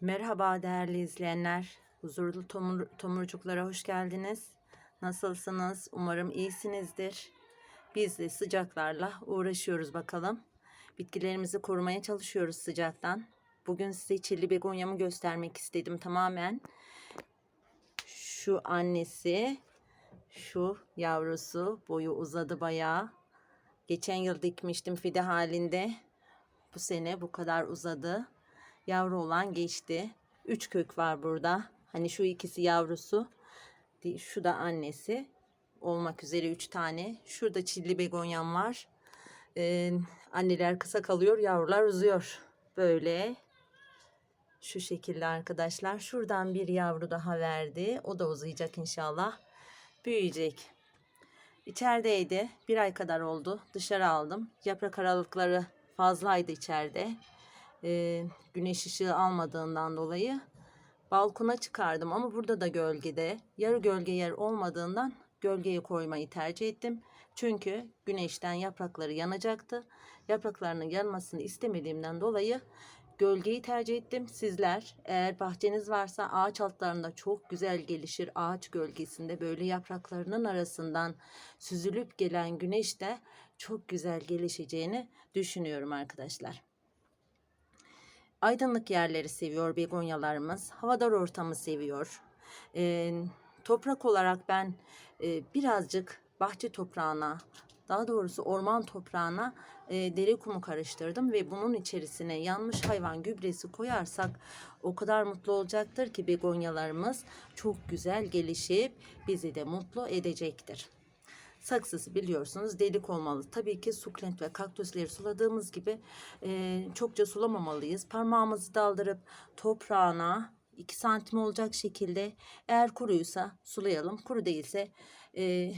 Merhaba değerli izleyenler. Huzurlu tomur, tomurcuklara hoş geldiniz. Nasılsınız? Umarım iyisinizdir. Biz de sıcaklarla uğraşıyoruz bakalım. Bitkilerimizi korumaya çalışıyoruz sıcaktan. Bugün size çilli begonyamı göstermek istedim tamamen. Şu annesi, şu yavrusu boyu uzadı bayağı. Geçen yıl dikmiştim fide halinde. Bu sene bu kadar uzadı. Yavru olan geçti. Üç kök var burada. Hani şu ikisi yavrusu. Şu da annesi. Olmak üzere üç tane. Şurada çilli begonyam var. Ee, anneler kısa kalıyor, yavrular uzuyor. Böyle. Şu şekilde arkadaşlar. Şuradan bir yavru daha verdi. O da uzayacak inşallah. Büyüyecek. İçerideydi. Bir ay kadar oldu. Dışarı aldım. Yaprak aralıkları fazlaydı içeride. Ee, güneş ışığı almadığından dolayı balkona çıkardım ama burada da gölgede. Yarı gölge yer olmadığından gölgeye koymayı tercih ettim. Çünkü güneşten yaprakları yanacaktı. Yapraklarının yanmasını istemediğimden dolayı gölgeyi tercih ettim. Sizler eğer bahçeniz varsa ağaç altlarında çok güzel gelişir. Ağaç gölgesinde böyle yapraklarının arasından süzülüp gelen güneş de çok güzel gelişeceğini düşünüyorum arkadaşlar. Aydınlık yerleri seviyor begonyalarımız. Havadar ortamı seviyor. Ee, toprak olarak ben e, birazcık bahçe toprağına, daha doğrusu orman toprağına e, dere kumu karıştırdım ve bunun içerisine yanmış hayvan gübresi koyarsak o kadar mutlu olacaktır ki begonyalarımız çok güzel gelişip bizi de mutlu edecektir. Saksısı biliyorsunuz delik olmalı. Tabii ki sukulent ve kaktüsleri suladığımız gibi e, çokça sulamamalıyız. Parmağımızı daldırıp toprağına 2 santim olacak şekilde eğer kuruysa sulayalım. Kuru değilse e,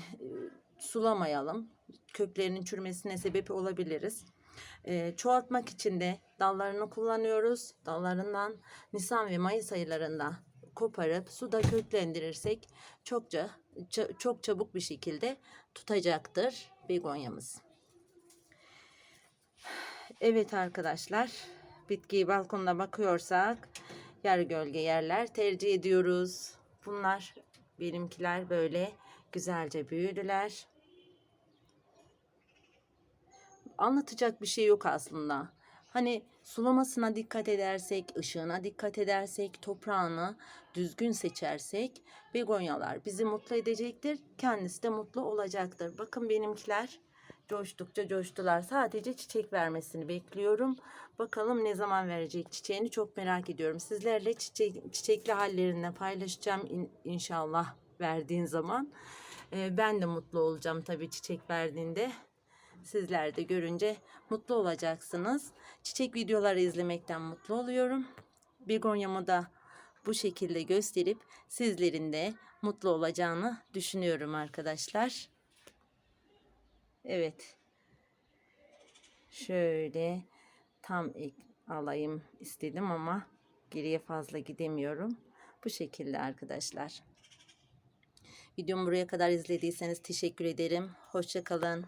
sulamayalım. Köklerinin çürümesine sebep olabiliriz. E, çoğaltmak için de dallarını kullanıyoruz. Dallarından Nisan ve Mayıs aylarında koparıp suda köklendirirsek çokça ça- çok çabuk bir şekilde tutacaktır begonyamız. Evet arkadaşlar, bitkiyi balkonda bakıyorsak yarı gölge yerler tercih ediyoruz. Bunlar benimkiler böyle güzelce büyüdüler. Anlatacak bir şey yok aslında. Hani sulamasına dikkat edersek, ışığına dikkat edersek, toprağını düzgün seçersek begonyalar bizi mutlu edecektir. Kendisi de mutlu olacaktır. Bakın benimkiler coştukça coştular. Sadece çiçek vermesini bekliyorum. Bakalım ne zaman verecek çiçeğini çok merak ediyorum. Sizlerle çiçek, çiçekli hallerini paylaşacağım in- inşallah verdiğin zaman. Ee, ben de mutlu olacağım tabii çiçek verdiğinde. Sizler de görünce mutlu olacaksınız. Çiçek videoları izlemekten mutlu oluyorum. Begonyamı da bu şekilde gösterip sizlerin de mutlu olacağını düşünüyorum arkadaşlar. Evet. Şöyle tam alayım istedim ama geriye fazla gidemiyorum. Bu şekilde arkadaşlar. Videomu buraya kadar izlediyseniz teşekkür ederim. Hoşçakalın.